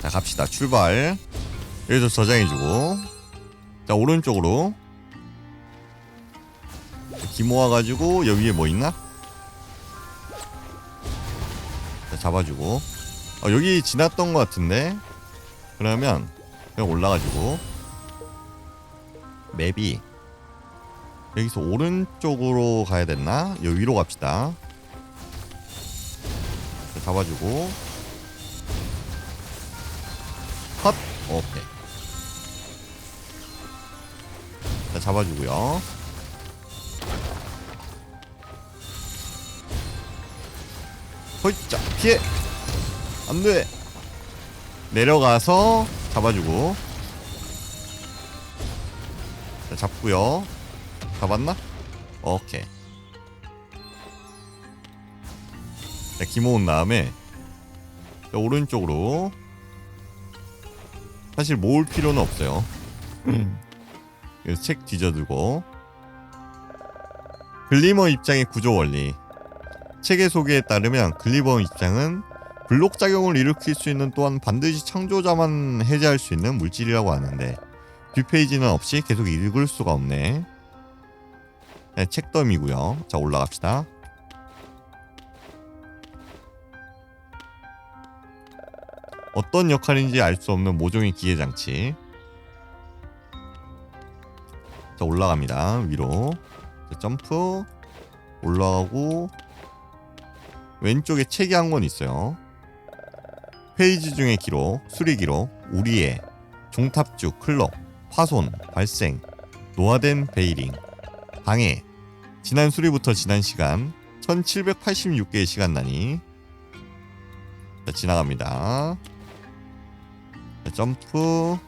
자 갑시다. 출발. 여기서 저장해주고. 자 오른쪽으로. 기 모아가지고 여기 위에 뭐 있나? 자 잡아주고. 어, 여기 지났던 것 같은데? 그러면 그냥 올라가지고. 맵이. 여기서 오른쪽으로 가야 됐나? 여기 위로 갑시다. 자, 잡아주고 오케이. 자 잡아주고요. 허이자 피해! 안돼! 내려가서 잡아주고. 자 잡고요. 잡았나? 오케이. 자 기모은 다음에 자, 오른쪽으로 사실 모을 필요는 없어요 그래서 책 뒤져두고 글리머 입장의 구조 원리 책의 소개에 따르면 글리버 입장은 블록 작용을 일으킬 수 있는 또한 반드시 창조자만 해제할 수 있는 물질이라고 하는데 뒷페이지는 없이 계속 읽을 수가 없네. 네, 책덤이고요. 자 올라갑시다. 어떤 역할인지 알 수 없는 모종의 기계 장치. 자 올라갑니다. 위로. 자, 점프. 올라가고 왼쪽에 책이 한 권 있어요. 페이지 중의 기록, 수리 기록, 우리의, 종탑주, 클럽, 파손, 발생, 노화된 베이링, 방해, 지난 수리부터 지난 시간 1786개의 시간 단위 자, 지나갑니다. 자, 점프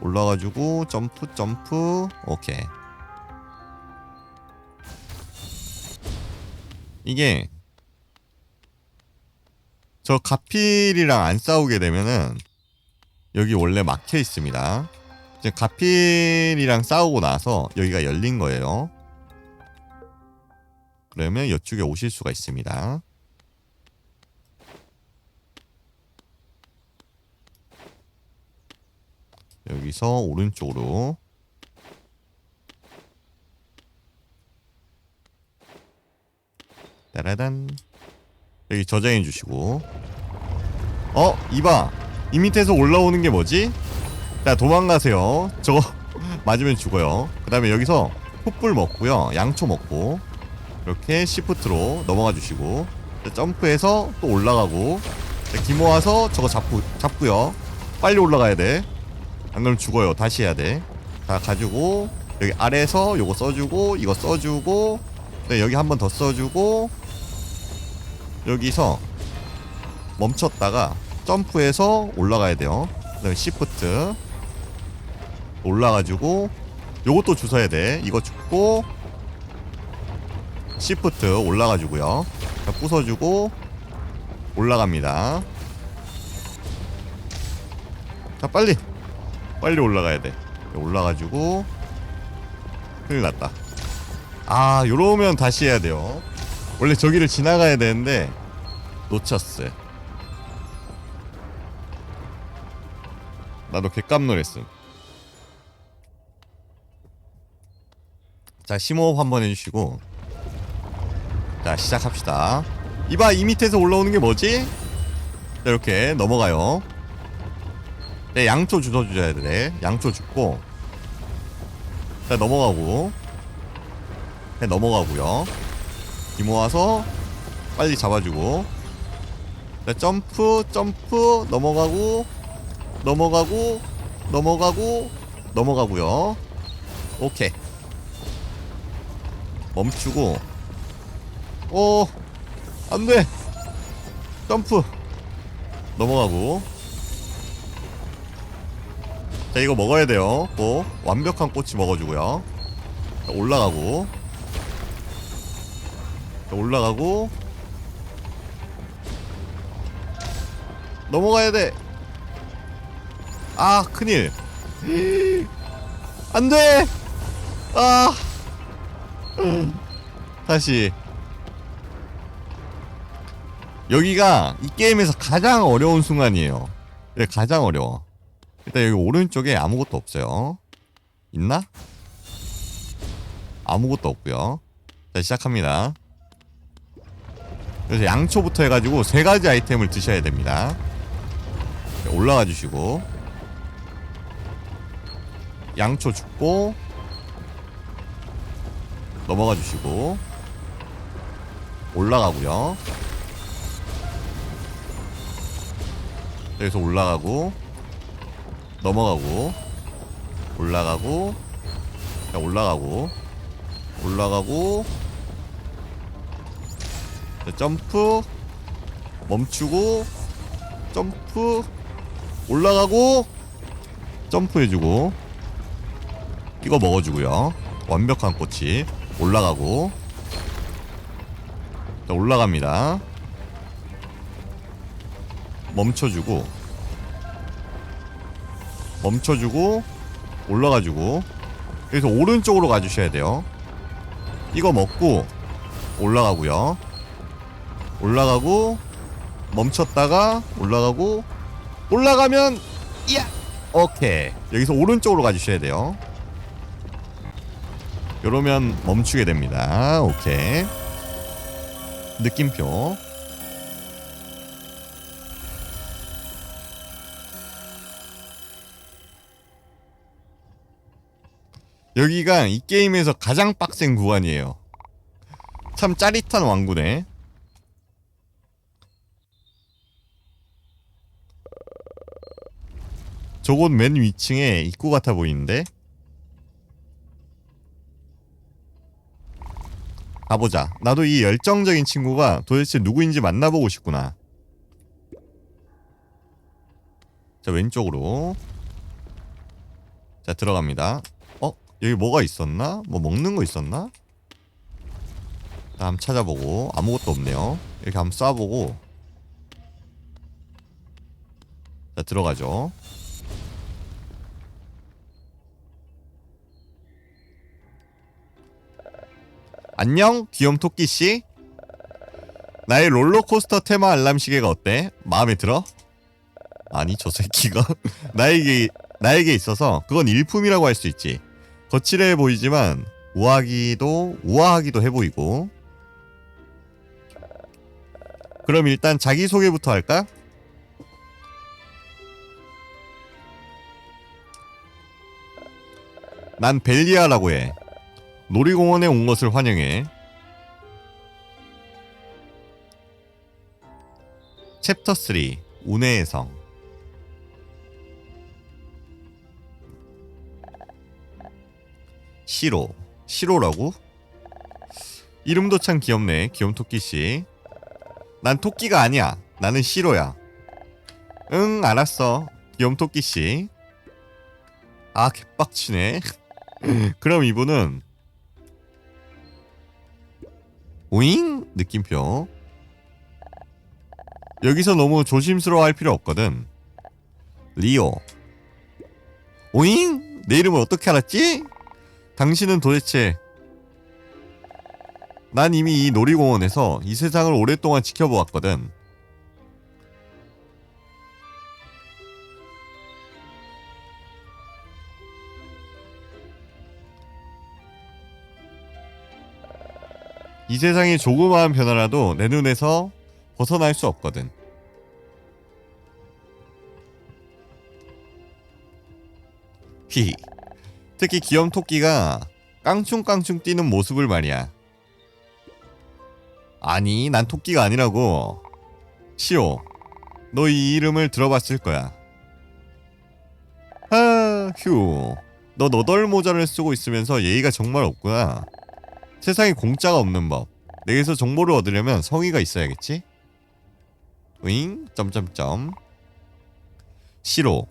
올라가지고 점프 점프 오케이 이게 저 가필이랑 안 싸우게 되면은 여기 원래 막혀 있습니다. 이제 가필이랑 싸우고 나서 여기가 열린 거예요. 그러면 이쪽에 오실 수가 있습니다. 여기서 오른쪽으로. 따라단. 여기 저장해 주시고. 어? 이봐. 이 밑에서 올라오는 게 뭐지? 자 도망가세요. 저거 맞으면 죽어요. 그 다음에 여기서 풋불 먹고요. 양초 먹고. 이렇게 시프트로 넘어가 주시고. 자, 점프해서 또 올라가고. 자, 기 모아서 저거 잡고, 잡고요. 빨리 올라가야 돼 안 그러면 죽어요 다시 해야 돼자 가지고 여기 아래에서 요거 써주고 이거 써주고 네, 여기 한 번 더 써주고 여기서 멈췄다가 점프해서 올라가야 돼요. 그 다음에 시프트 올라가지고 요것도 주워야 돼. 이거 줍고 시프트 올라가지고요. 자, 부숴주고 올라갑니다. 자 빨리 빨리 올라가야 돼. 올라가지고 큰일 났다. 아 요러면 다시 해야 돼요. 원래 저기를 지나가야 되는데 놓쳤어. 나도 개깜놀했음. 자 심호흡 한번 해주시고 자 시작합시다. 이봐 이 밑에서 올라오는 게 뭐지? 자, 이렇게 넘어가요. 네, 양초 주워줘야 돼. 양초 줍고. 자 넘어가고. 네, 넘어가고요. 이 모아서 빨리 잡아주고. 자, 점프 점프 넘어가고 넘어가고 넘어가고 넘어가고요. 오케이. 멈추고. 오 안 돼. 점프. 넘어가고 자 이거 먹어야 돼요 꼭 완벽한 꼬치 먹어주고요 자, 올라가고 자, 올라가고 넘어가야 돼. 아, 큰일. 안 돼. 아. 다시. 여기가 이 게임에서 가장 어려운 순간이에요. 가장 어려워. 일단 여기 오른쪽에 아무것도 없어요. 있나? 아무것도 없고요. 자 시작합니다. 그래서 양초부터 해가지고 세 가지 아이템을 드셔야 됩니다. 자, 올라가 주시고 양초 죽고 넘어가 주시고 올라가고요. 여기서 올라가고 넘어가고 올라가고 자 올라가고 올라가고 자, 점프 멈추고 점프 올라가고 점프 해주고 이거 먹어주고요. 완벽한 꽃이 올라가고. 자 올라갑니다. 멈춰주고 멈춰주고 올라가주고. 여기서 오른쪽으로 가주셔야 돼요. 이거 먹고 올라가고요. 올라가고 멈췄다가 올라가고 올라가면 이야! 오케이. 여기서 오른쪽으로 가주셔야 돼요. 이러면 멈추게 됩니다. 오케이. 느낌표 여기가 이 게임에서 가장 빡센 구간이에요. 참 짜릿한 왕구네. 저곳 맨 위층에 입구 같아 보이는데? 가보자. 나도 이 열정적인 친구가 도대체 누구인지 만나보고 싶구나. 자, 왼쪽으로. 자, 들어갑니다. 어? 여기 뭐가 있었나? 뭐 먹는 거 있었나? 자, 한번 찾아보고 아무것도 없네요. 이렇게 한번 쏴보고 자 들어가죠. 안녕 귀염 토끼 씨. 나의 롤러코스터 테마 알람 시계가 어때? 마음에 들어? 아니 저 새끼가 나에게 나에게 있어서 그건 일품이라고 할 수 있지. 거칠해 보이지만 우아하기도 우아하기도 해 보이고. 그럼 일단 자기 소개부터 할까? 난 벨리아라고 해. 놀이공원에 온 것을 환영해. 챕터 3 운해의 성 시로 시로라고? 이름도 참 귀엽네 귀염토끼씨. 난 토끼가 아니야. 나는 시로야. 응 알았어. 귀염토끼씨. 아 개빡치네. 그럼 이분은 오잉? 느낌표. 여기서 너무 조심스러워 할 필요 없거든. 리오. 오잉? 내 이름을 어떻게 알았지? 당신은 도대체 난 이미 이 놀이공원에서 이 세상을 오랫동안 지켜보았거든. 이 세상의 조그마한 변화라도 내 눈에서 벗어날 수 없거든. 히. 특히 귀염 토끼가 깡충깡충 뛰는 모습을 말이야. 아니, 난 토끼가 아니라고. 시오, 너 이 이름을 들어봤을 거야. 아, 휴. 너 너덜 모자를 쓰고 있으면서 예의가 정말 없구나. 세상에 공짜가 없는 법. 내게서 정보를 얻으려면 성의가 있어야겠지? 윙, 점점점. 시로.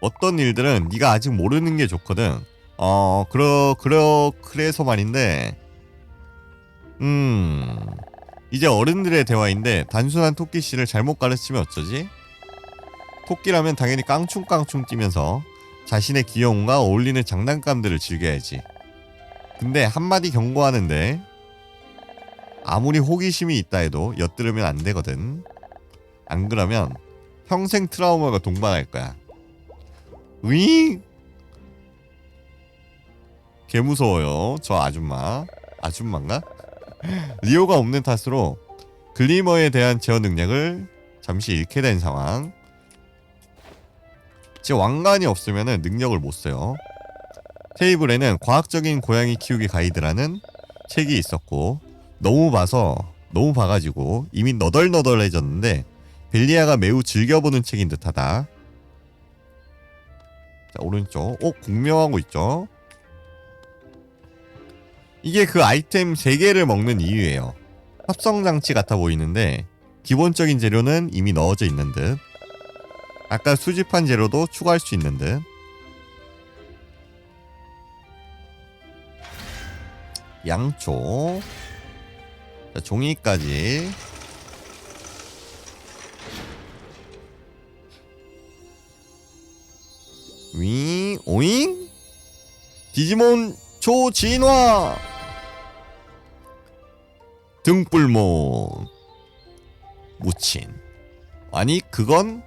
어떤 일들은 네가 아직 모르는 게 좋거든. 어, 그러 그러 그래서 말인데. 음. 이제 어른들의 대화인데 단순한 토끼 씨를 잘못 가르치면 어쩌지? 토끼라면 당연히 깡충깡충 뛰면서 자신의 귀여움과 어울리는 장난감들을 즐겨야지. 근데 한마디 경고하는데 아무리 호기심이 있다 해도 엿들으면 안 되거든. 안 그러면 평생 트라우마가 동반할 거야. 으잉! 개 무서워요. 저 아줌마. 아줌마인가? 리오가 없는 탓으로 글리머에 대한 제어 능력을 잠시 잃게 된 상황. 제 왕관이 없으면 능력을 못 써요. 테이블에는 과학적인 고양이 키우기 가이드라는 책이 있었고 너무 봐서 너무 봐가지고 이미 너덜너덜해졌는데 벨리아가 매우 즐겨보는 책인 듯하다. 자 오른쪽, 어 공명하고 있죠. 이게 그 아이템 3개를 먹는 이유예요. 합성 장치 같아 보이는데 기본적인 재료는 이미 넣어져 있는 듯. 아까 수집한 재료도 추가할 수 있는 듯. 양초. 자, 종이까지. 오잉? 디지몬 초진화! 등불몬. 무친. 아니, 그건?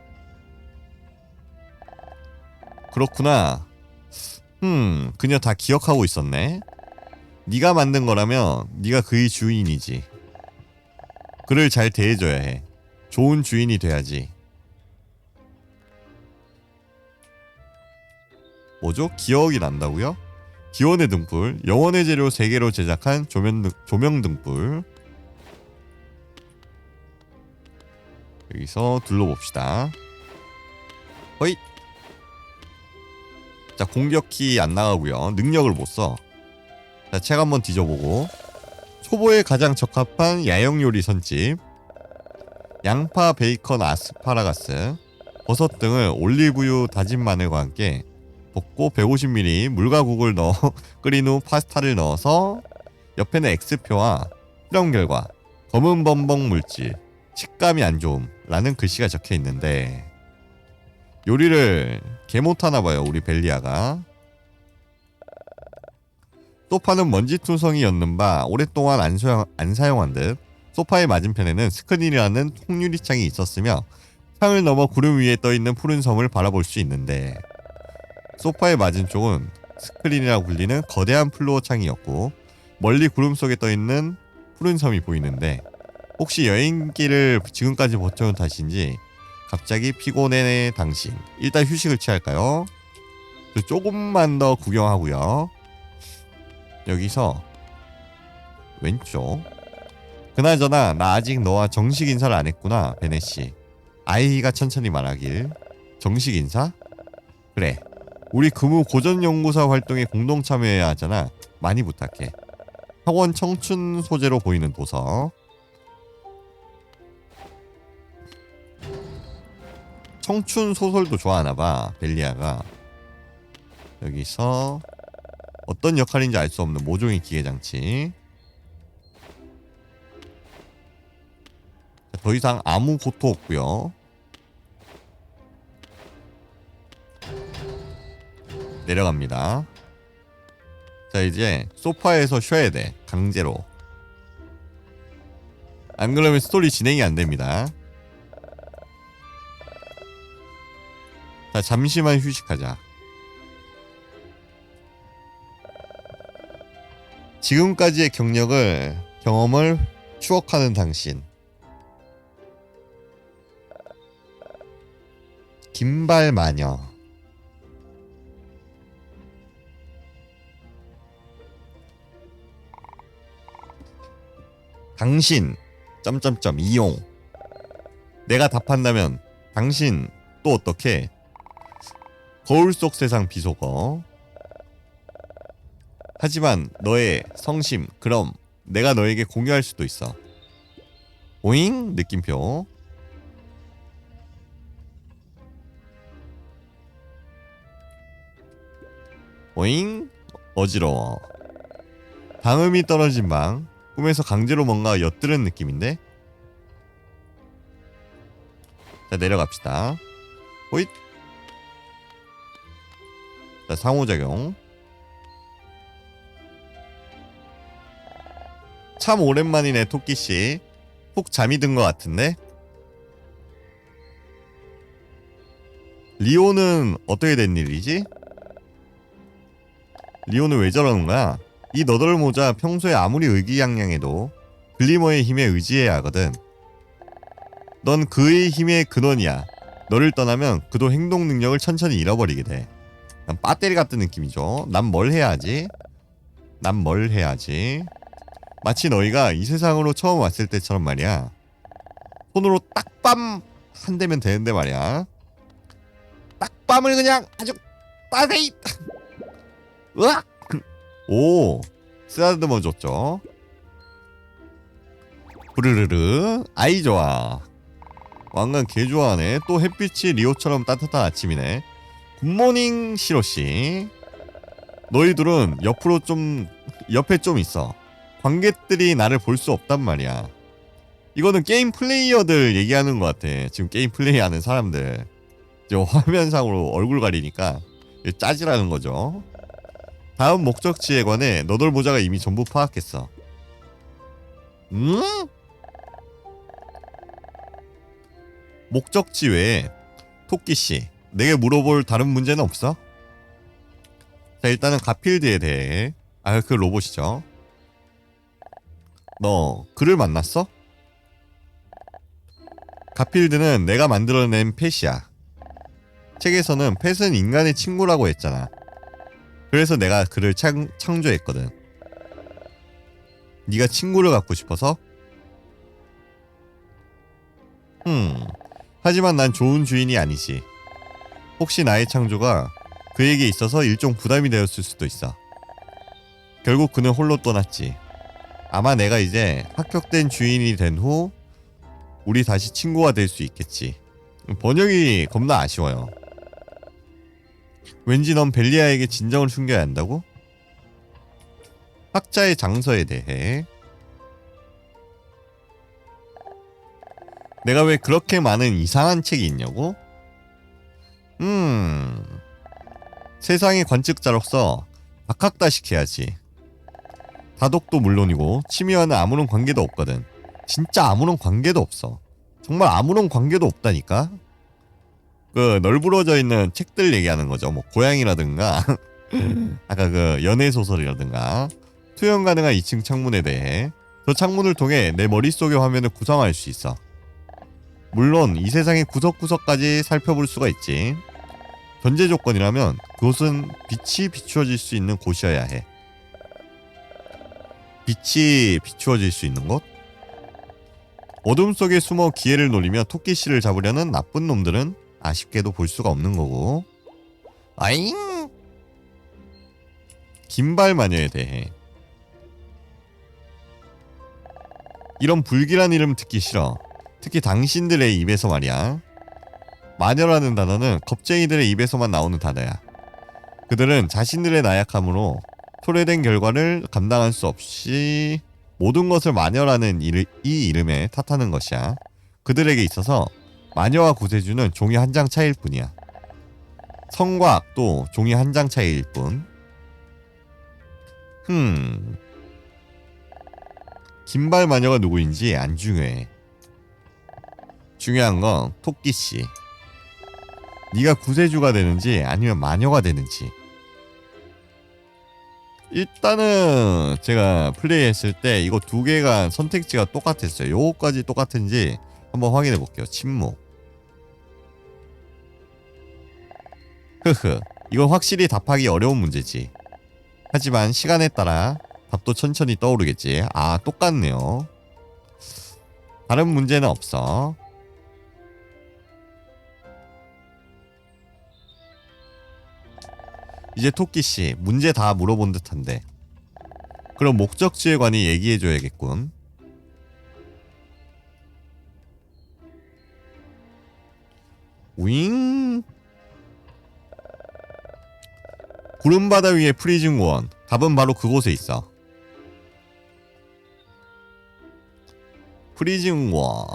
그렇구나. 음, 그녀 다 기억하고 있었네. 네가 만든 거라면 네가 그의 주인이지. 그를 잘 대해줘야 해. 좋은 주인이 돼야지. 뭐죠? 기억이 난다고요? 기원의 등불, 영원의 재료 3개로 제작한 조명, 등, 조명 등불. 여기서 둘러봅시다. 허이. 자, 공격키 안 나가고요. 능력을 못 써. 자, 책 한번 뒤져보고 초보에 가장 적합한 야영 요리 선집 양파, 베이컨, 아스파라가스 버섯 등을 올리브유, 다진 마늘과 함께 볶고 150ml 물과 국을 넣어 끓인 후 파스타를 넣어서 옆에는 X표와 실험 결과 검은 범벅 물질 식감이 안 좋음 라는 글씨가 적혀 있는데 요리를 개 못하나 봐요 우리 벨리아가. 소파는 먼지투성이 였는 바 오랫동안 안, 소용, 안 사용한 듯 소파의 맞은편에는 스크린이라는 통유리창이 있었으며 창을 넘어 구름 위에 떠있는 푸른 섬을 바라볼 수 있는데 소파의 맞은쪽은 스크린이라고 불리는 거대한 플로어 창이었고 멀리 구름 속에 떠 있는 푸른 섬이 보이는데 혹시 여행길을 지금까지 버텨온 탓인지 갑자기 피곤해 당신 일단 휴식을 취할까요? 조금만 더 구경하고요. 여기서 왼쪽. 그나저나 나 아직 너와 정식 인사를 안 했구나 베네씨. 아이가 천천히 말하길. 정식 인사? 그래 우리 금우 고전연구사 활동에 공동 참여해야 하잖아. 많이 부탁해. 학원 청춘 소재로 보이는 도서. 청춘 소설도 좋아하나봐 벨리아가. 여기서 어떤 역할인지 알 수 없는 모종의 기계장치. 자, 더 이상 아무 고토 없고요 내려갑니다. 자 이제 소파에서 쉬어야 돼. 강제로. 안 그러면 스토리 진행이 안 됩니다. 자 잠시만 휴식하자. 지금까지의 경력을 경험을 추억하는 당신. 긴발 마녀 당신 점점점 이용. 내가 답한다면 당신 또 어떻게? 거울 속 세상 비속어. 하지만 너의 성심 그럼 내가 너에게 공유할 수도 있어. 오잉? 느낌표. 오잉? 어지러워. 방음이 떨어진 방 꿈에서 강제로 뭔가 엿들은 느낌인데? 자 내려갑시다. 호잇. 자 상호작용. 참 오랜만이네 토끼씨. 푹 잠이 든 것 같은데? 리오는 어떻게 된 일이지? 리오는 왜 저러는 거야? 이 너덜 모자 평소에 아무리 의기양양해도 글리머의 힘에 의지해야 하거든. 넌 그의 힘의 근원이야. 너를 떠나면 그도 행동 능력을 천천히 잃어버리게 돼. 난 배터리 같은 느낌이죠. 난 뭘 해야 하지? 난 뭘 해야지? 마치 너희가 이 세상으로 처음 왔을 때처럼 말이야. 손으로 딱밤 한 대면 되는데 말이야. 딱밤을 그냥 아주 빠세이. 으악! 오, 쓰다듬어 줬죠. 부르르르, 아이 좋아. 왕관 개 좋아하네. 또 햇빛이 리오처럼 따뜻한 아침이네. 굿모닝 시로씨. 너희들은 옆으로 좀 옆에 좀 있어. 관객들이 나를 볼 수 없단 말이야. 이거는 게임 플레이어들 얘기하는 것 같아. 지금 게임 플레이하는 사람들. 지금 화면상으로 얼굴 가리니까 짜지라는 거죠. 다음 목적지에 관해 너덜 모자가 이미 전부 파악했어. 음? 목적지 외에 토끼 씨, 내게 물어볼 다른 문제는 없어? 자, 일단은 가필드에 대해 아, 그 로봇이죠. 너 그를 만났어? 가필드는 내가 만들어낸 펫이야. 책에서는 펫은 인간의 친구라고 했잖아. 그래서 내가 그를 창, 창조했거든. 네가 친구를 갖고 싶어서? 음. 하지만 난 좋은 주인이 아니지. 혹시 나의 창조가 그에게 있어서 일종 부담이 되었을 수도 있어. 결국 그는 홀로 떠났지. 아마 내가 이제 합격된 주인이 된 후 우리 다시 친구가 될 수 있겠지. 번역이 겁나 아쉬워요. 왠지 넌 벨리아에게 진정을 숨겨야 한다고? 학자의 장서에 대해. 내가 왜 그렇게 많은 이상한 책이 있냐고? 음 세상의 관측자로서 박학다식해야지. 다독도 물론이고 취미와는 아무런 관계도 없거든. 진짜 아무런 관계도 없어. 정말 아무런 관계도 없다니까 그 널브러져 있는 책들 얘기하는 거죠. 뭐 고양이라든가 아까 그 연애 소설이라든가 투영 가능한 2층 창문에 대해. 저 창문을 통해 내 머릿속의 화면을 구성할 수 있어. 물론 이 세상의 구석구석까지 살펴볼 수가 있지. 전제 조건이라면 그곳은 빛이 비추어질 수 있는 곳이어야 해. 빛이 비추어질 수 있는 곳? 어둠 속에 숨어 기회를 노리며 토끼씨를 잡으려는 나쁜 놈들은 아쉽게도 볼 수가 없는 거고. 아잉? 긴발 마녀에 대해. 이런 불길한 이름 듣기 싫어. 특히 당신들의 입에서 말이야. 마녀라는 단어는 겁쟁이들의 입에서만 나오는 단어야. 그들은 자신들의 나약함으로 초래된 결과를 감당할 수 없이 모든 것을 마녀라는 이르, 이 이름에 탓하는 것이야. 그들에게 있어서 마녀와 구세주는 종이 한 장 차이일 뿐이야. 성과 악도 종이 한 장 차이일 뿐. 흠. 긴발 마녀가 누구인지 안 중요해. 중요한 건 토끼 씨. 네가 구세주가 되는지 아니면 마녀가 되는지. 일단은 제가 플레이했을 때 이거 두 개가 선택지가 똑같았어요. 요거까지 똑같은지 한번 확인해 볼게요. 침묵. 흐흐. 이건 확실히 답하기 어려운 문제지. 하지만 시간에 따라 답도 천천히 떠오르겠지. 아, 똑같네요. 다른 문제는 없어. 이제 토끼씨 문제 다 물어본 듯한데 그럼 목적지에 관해 얘기해줘야겠군 윙 구름바다 위에 프리즌 원. 답은 바로 그곳에 있어. 프리즌 원.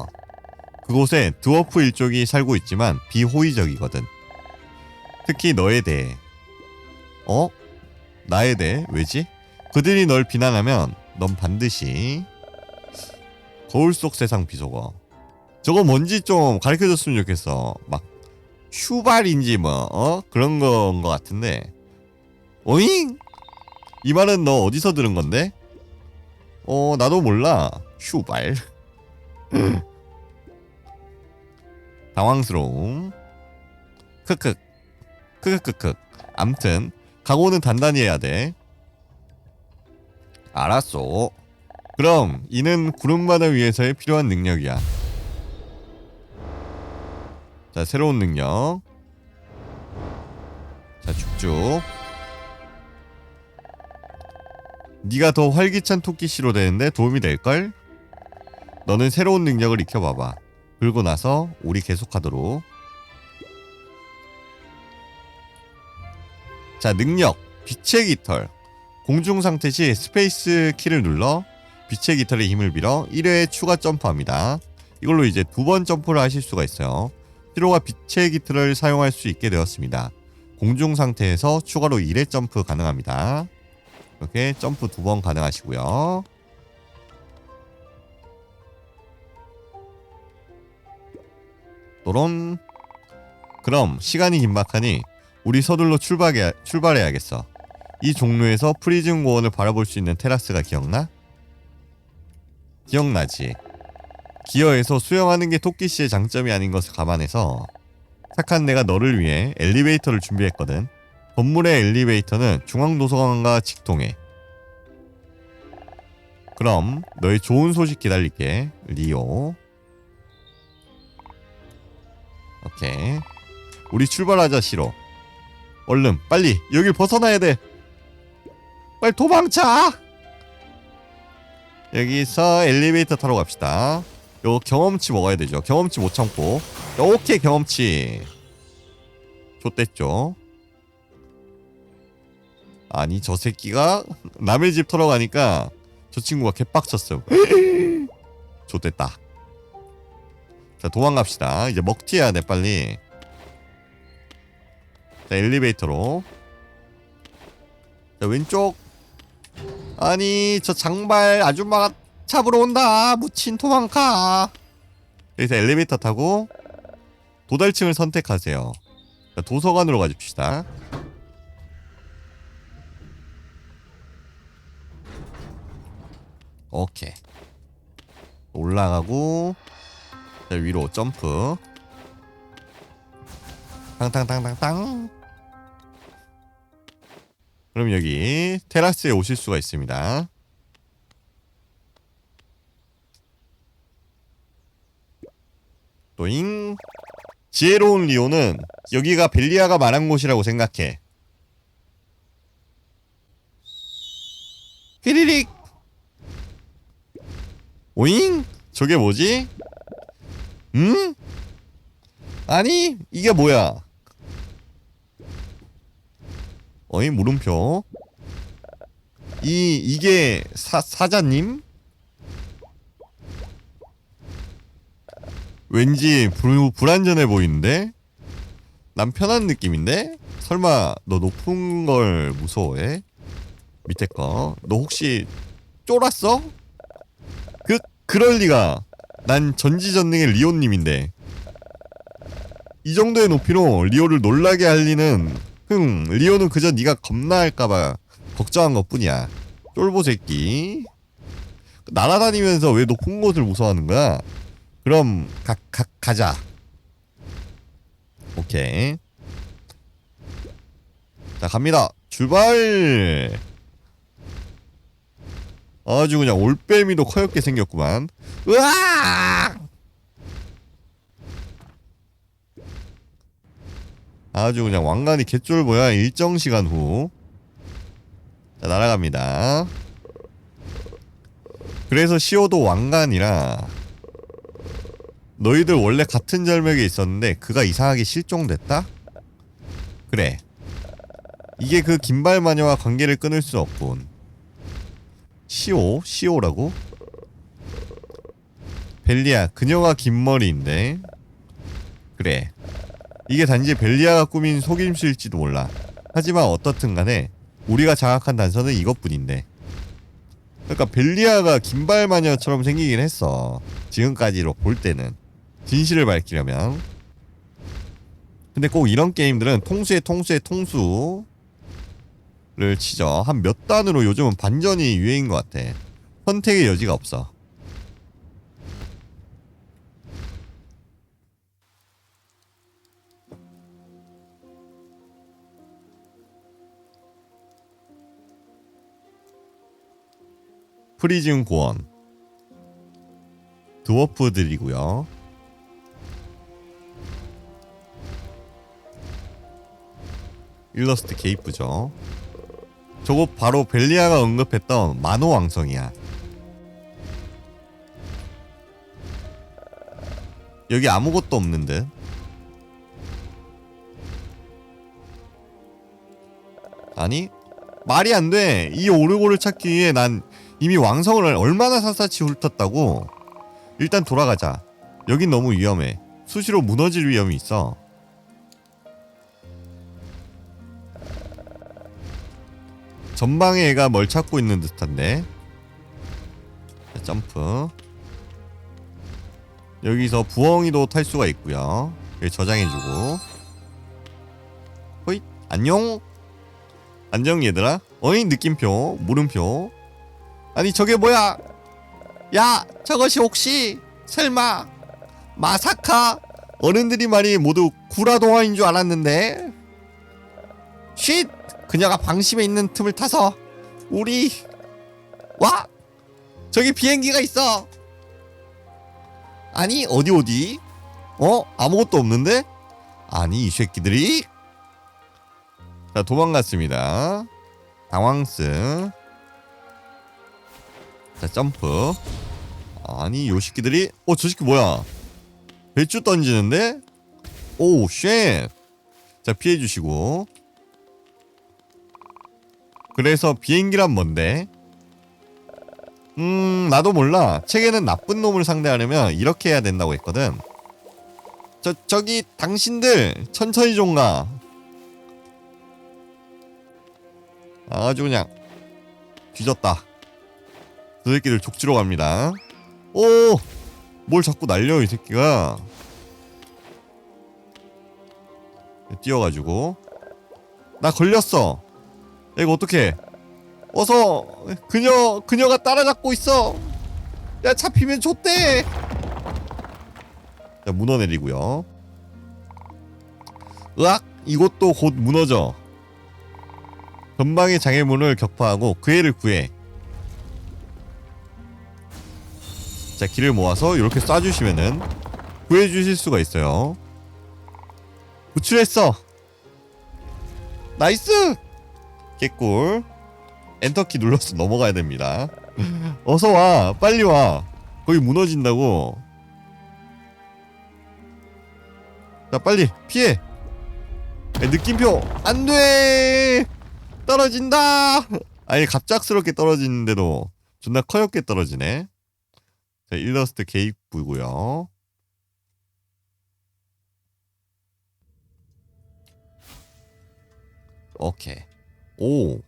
그곳에 드워프 일족이 살고 있지만 비호의적이거든. 특히 너에 대해 어? 나에 대해 왜지? 그들이 널 비난하면 넌 반드시 거울 속 세상 비속어. 저거 뭔지 좀 가르쳐줬으면 좋겠어. 막 슈발인지 뭐 어? 그런 건 것 같은데 오잉? 이 말은 너 어디서 들은 건데? 어 나도 몰라. 슈발. 당황스러움. 크크 크크크크 암튼 각오는 단단히 해야 돼. 알았어. 그럼 이는 구름바다 위에서의 필요한 능력이야. 자 새로운 능력. 자 쭉쭉 네가 더 활기찬 토끼씨로 되는데 도움이 될걸? 너는 새로운 능력을 익혀봐봐. 그러고 나서 우리 계속하도록. 자 능력. 빛의 깃털. 공중 상태 시 스페이스 키를 눌러 빛의 깃털의 힘을 빌어 1회 추가 점프합니다. 이걸로 이제 두 번 점프를 하실 수가 있어요. 히로가 빛의 깃털을 사용할 수 있게 되었습니다. 공중 상태에서 추가로 1회 점프 가능합니다 이렇게 점프 두 번 가능하시고요 또론 그럼 시간이 긴박하니 우리 서둘러 출발해, 출발해야겠어. 이 종로에서 프리즘 고원을 바라볼 수 있는 테라스가 기억나? 기억나지. 기어에서 수영하는 게 토끼 씨의 장점이 아닌 것을 감안해서 착한 내가 너를 위해 엘리베이터를 준비했거든. 건물의 엘리베이터는 중앙도서관과 직통해. 그럼 너의 좋은 소식 기다릴게. 리오. 오케이. 우리 출발하자 시로. 얼른 빨리 여길 벗어나야 돼. 빨리 도망쳐. 여기서 엘리베이터 타러 갑시다. 요 경험치 먹어야 되죠. 경험치 못 참고. 오케이 경험치. 좋댔죠. 아니 저 새끼가 남의 집 털어 가니까 저 친구가 개빡쳤어요. 좋댔다. 자 도망갑시다. 이제 먹튀해야 돼 빨리. 자 엘리베이터로. 자 왼쪽. 아니 저 장발 아줌마가 잡으러 온다. 무친 도망가. 여기서 엘리베이터 타고 도달층을 선택하세요. 자, 도서관으로 가줍시다. 오케이. 올라가고 자, 위로 점프. 땅땅땅땅땅. 그럼 여기 테라스에 오실 수가 있습니다. 또잉. 지혜로운 리오는 여기가 벨리아가 말한 곳이라고 생각해. 휘리릭. 오잉? 저게 뭐지? 음? 아니 이게 뭐야? 어이 물음표. 이 이게 사 사자님? 왠지 불 불안전해 보이는데? 난 편한 느낌인데? 설마 너 높은 걸 무서워해? 밑에 거. 너 혹시 쫄았어? 그 그럴 리가. 난 전지전능의 리오님인데. 이 정도의 높이로 리오를 놀라게 할 리는 흥 리오는 그저 네가 겁나 할까봐 걱정한 것뿐이야. 쫄보 새끼. 날아다니면서 왜 높은 곳을 무서워하는 거야? 그럼 가, 가, 가자. 오케이. 자 갑니다. 출발 아주 그냥 올빼미도 커엽게 생겼구만 으아! 아주 그냥 왕관이 개쫄보야 일정 시간 후. 자, 날아갑니다. 그래서 시오도 왕관이라 너희들 원래 같은 절벽에 있었는데 그가 이상하게 실종됐다? 그래. 이게 그 긴발 마녀와 관계를 끊을 수 없군. 시오? 시오라고? 벨리아, 그녀가 긴 머리인데. 그래. 이게 단지 벨리아가 꾸민 속임수일지도 몰라. 하지만 어떻든 간에 우리가 장악한 단서는 이것뿐인데. 그러니까 벨리아가 긴발 마녀처럼 생기긴 했어. 지금까지로 볼 때는. 진실을 밝히려면. 근데 꼭 이런 게임들은 통수에 통수에 통수 를 치죠. 한 몇 단으로 요즘은 반전이 유행인 것 같아. 선택의 여지가 없어. 프리즘 고원 드워프들이고요. 일러스트 개 이쁘죠. 저거 바로 벨리아가 언급했던 만호왕성이야. 여기 아무것도 없는 듯. 아니 말이 안 돼. 이 오르고를 찾기 위해 난 이미 왕성을 얼마나 샅샅이 훑었다고. 일단 돌아가자. 여긴 너무 위험해. 수시로 무너질 위험이 있어. 전방에 애가 뭘 찾고 있는 듯한데. 자, 점프. 여기서 부엉이도 탈 수가 있고요. 저장해주고. 호잇 안녕. 안녕 얘들아. 어이 느낌표 물음표. 아니 저게 뭐야? 야 저것이 혹시 설마 마사카 어른들이 말이 모두 구라동화인 줄 알았는데. 쉿 그녀가 방심에 있는 틈을 타서 우리 와! 저기 비행기가 있어! 아니 어디 어디? 어? 아무것도 없는데? 아니 이 새끼들이! 자 도망갔습니다. 당황스. 자 점프. 아니 요 새끼들이 어 저 새끼 뭐야? 배추 던지는데? 오 쉣 자 피해 주시고 그래서 비행기란 뭔데? 음, 나도 몰라. 책에는 나쁜 놈을 상대하려면 이렇게 해야 된다고 했거든. 저, 저기, 당신들, 천천히 좀 가. 아주 그냥, 뒤졌다. 그 새끼들 족지러 갑니다. 오! 뭘 자꾸 날려, 이 새끼가. 뛰어가지고. 나 걸렸어. 야, 이거 어떡해? 어서 그녀 그녀가 따라잡고 있어. 야 잡히면 좋대. 자 무너내리고요. 으악 이곳도 곧 무너져. 전방의 장애물을 격파하고 그 애를 구해. 자 길을 모아서 이렇게 쏴주시면은 구해주실 수가 있어요. 구출했어. 나이스 개꿀 엔터키 눌러서 넘어가야 됩니다. 어서 와 빨리 와. 거기 무너진다고. 자 빨리 피해. 야, 느낌표 안 돼. 떨어진다. 아니 갑작스럽게 떨어지는데도 존나 커엽게 떨어지네. 자 일러스트 개입부고요. 오케이 오.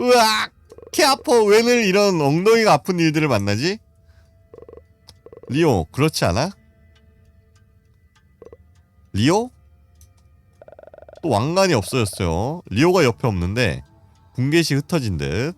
으악! 개 아파. 왜늘 이런 엉덩이가 아픈 일들을 만나지? 리오, 그렇지 않아? 리오? 또 왕관이 없어졌어요. 리오가 옆에 없는데 붕괴시 흩어진 듯.